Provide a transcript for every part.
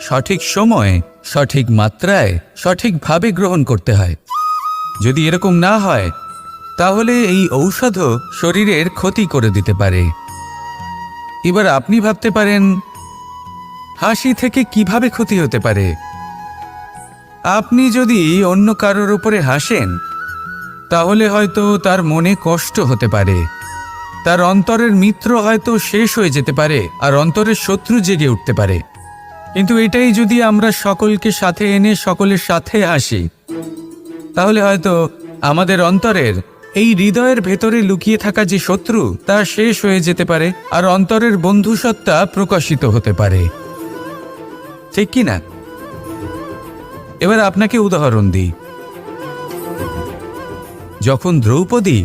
সঠিক সময়ে, সঠিক মাত্রায়, সঠিকভাবে গ্রহণ করতে হয়। যদি এরকম না হয়, তাহলে এই ঔষধও শরীরের ক্ষতি করে দিতে পারে। এবার আপনি ভাবতে পারেন, হাসি থেকে কীভাবে ক্ষতি হতে পারে? আপনি যদি অন্য কারোর উপরে হাসেন, তাহলে হয়তো তার মনে কষ্ট হতে পারে। তার অন্তরের মিত্র হয়তো শেষ হয়ে যেতে পারে, আর অন্তরের শত্রু জেগে উঠতে পারে। কিন্তু এটাই যদি আমরা সকলকে সাথে এনে সকলের সাথে আসি, তাহলে হয়তো আমাদের অন্তরের এই হৃদয়ের ভেতরে লুকিয়ে থাকা যে শত্রু, তা শেষ হয়ে যেতে পারে আর অন্তরের বন্ধুসত্তা প্রকাশিত হতে পারে। ঠিক কি না? এবার আপনাকে উদাহরণ দিই। যখন দ্রৌপদী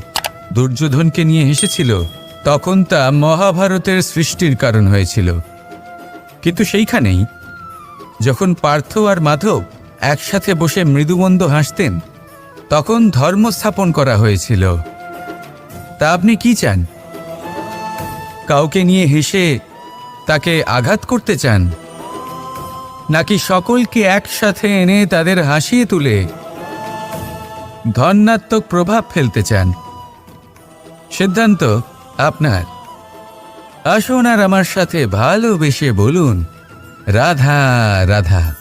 দুর্যোধনকে নিয়ে হেসেছিল, তখন তা মহাভারতের সৃষ্টির কারণ হয়েছিল। কিন্তু সেইখানেই যখন পার্থ আর মাধব একসাথে বসে মৃদুমন্দ হাসতেন, তখন ধর্ম স্থাপন করা হয়েছিল। তা আপনি কি চান? কাউকে নিয়ে হেসে তাকে আঘাত করতে চান? নাকি সকলকে একসাথে এনে তাদের হাসিয়ে তুলে ধন্যাত্মক প্রভাব ফেলতে চান? সিদ্ধান্ত আপনার। আসুন আর আমার সাথে ভালোবেসে বলুন राधा राधा।